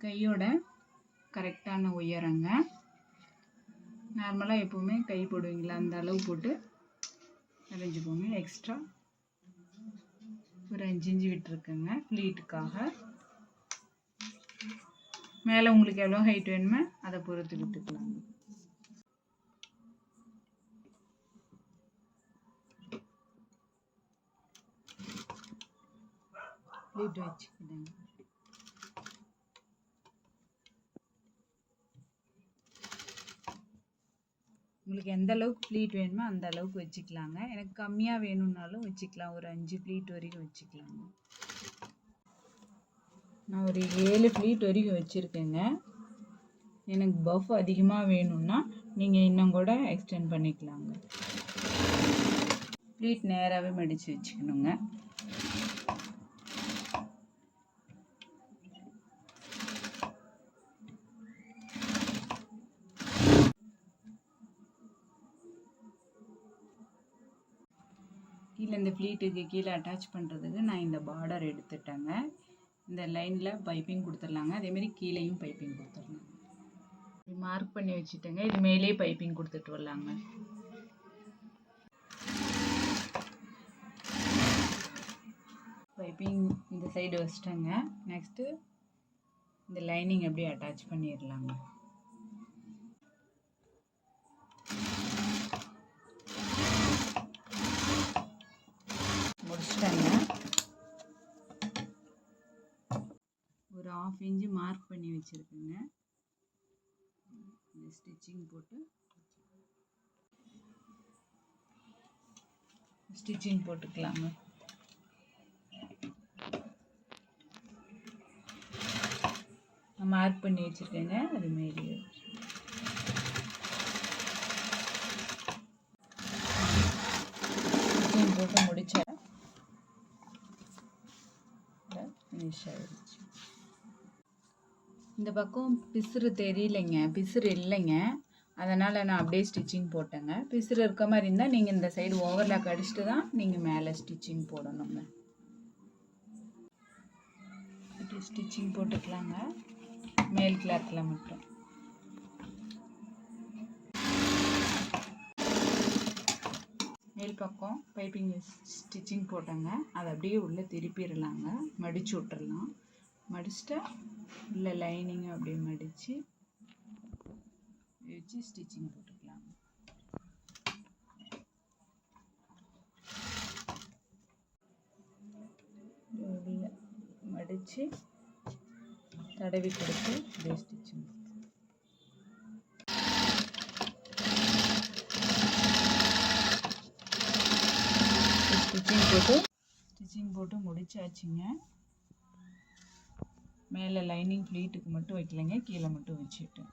கையோட கரெக்டான உயரங்க. நார்மலாக எப்போவுமே கை போடுவீங்களா? அந்த அளவு போட்டு வரைஞ்சிக்கோங்க எக்ஸ்ட்ரா ஒரு அஞ்சு இஞ்சி விட்டுருக்குங்க. ப்ளீட்டுக்காக மேலே உங்களுக்கு எவ்வளோ ஹைட் வேணுமோ அதை பொறுத்து விட்டுக்கலாங்க. ப்ளீட் வச்சுக்கிடுங்க. உங்களுக்கு எந்த அளவுக்கு ப்ளீட் வேணுமோ அந்த அளவுக்கு வச்சுக்கலாங்க. எனக்கு கம்மியாக வேணும்னாலும் வச்சுக்கலாம். ஒரு அஞ்சு ப்ளீட் வரைக்கும் வச்சுக்கலாங்க. நான் ஒரு ஏழு ப்ளீட் வரைக்கும் வச்சுருக்கேங்க. எனக்கு பஃப் அதிகமாக வேணும்னா நீங்கள் இன்னும் கூட எக்ஸ்டெண்ட் பண்ணிக்கலாங்க. ப்ளீட் நேராகவே மடித்து வச்சுக்கணுங்க. கீழே இந்த ப்ளீட்டுக்கு கீழே அட்டாச் பண்ணுறதுக்கு நான் இந்த பார்டர் எடுத்துட்டேங்க. இந்த லைனில் பைப்பிங் கொடுத்துடலாங்க. அதேமாரி கீழேயும் பைப்பிங் கொடுத்துடலாம் மார்க் பண்ணி வச்சுட்டேங்க. இது மேலே பைப்பிங் கொடுத்துட்டு வரலாங்க. பைப்பிங் இந்த சைடு வச்சிட்டேங்க. நெக்ஸ்ட்டு இந்த லைனிங் அப்படியே அட்டாச் பண்ணிடலாங்க. ஒரு ஆஃப் இன்ச்சு மார்க் பண்ணி வச்சுருக்குங்க. இந்த ஸ்டிச்சிங் போட்டு ஸ்டிச்சிங் போட்டுக்கலாங்க. நான் மார்க் பண்ணி வச்சுருக்கேங்க. அது மாரி ஸ்டிச்சிங் போட்டு முடித்தேன் ஃபினிஷ் ஆயிடுச்சு. இந்த பக்கம் பிசுறு தெரியலைங்க பிசுறு இல்லைங்க. அதனால் நான் அப்படியே ஸ்டிச்சிங் போட்டேங்க. பிசுறு இருக்க மாதிரி இருந்தால் நீங்கள் இந்த சைடு ஓவர்லாக் அடிச்சுட்டு தான் நீங்கள் மேலே ஸ்டிச்சிங் போடணுங்க. இப்படி ஸ்டிச்சிங் போட்டுக்கலாங்க. மேல் கிளாத்தில் மட்டும். மேல் பக்கம் பைப்பிங் ஸ்டிச்சிங் போட்டேங்க. அதை அப்படியே உள்ளே திருப்பிடலாங்க. மடிச்சு விட்டுறலாம். மடிச்சுட்டு இல்லை லைனிங் அப்படியே மடித்து வச்சு ஸ்டிச்சிங் போட்டுக்கலாம். உள்ள மடித்து தடவி கொடுத்து அப்படியே ஸ்டிச்சிங் ஸ்டிச்சிங் போட்டு ஸ்டிச்சிங் போட்டு முடிச்சாச்சுங்க. மேலே லைனிங் ப்ளீட்டுக்கு மட்டும் வைக்கலைங்க. கீழே மட்டும் வச்சுட்டேன்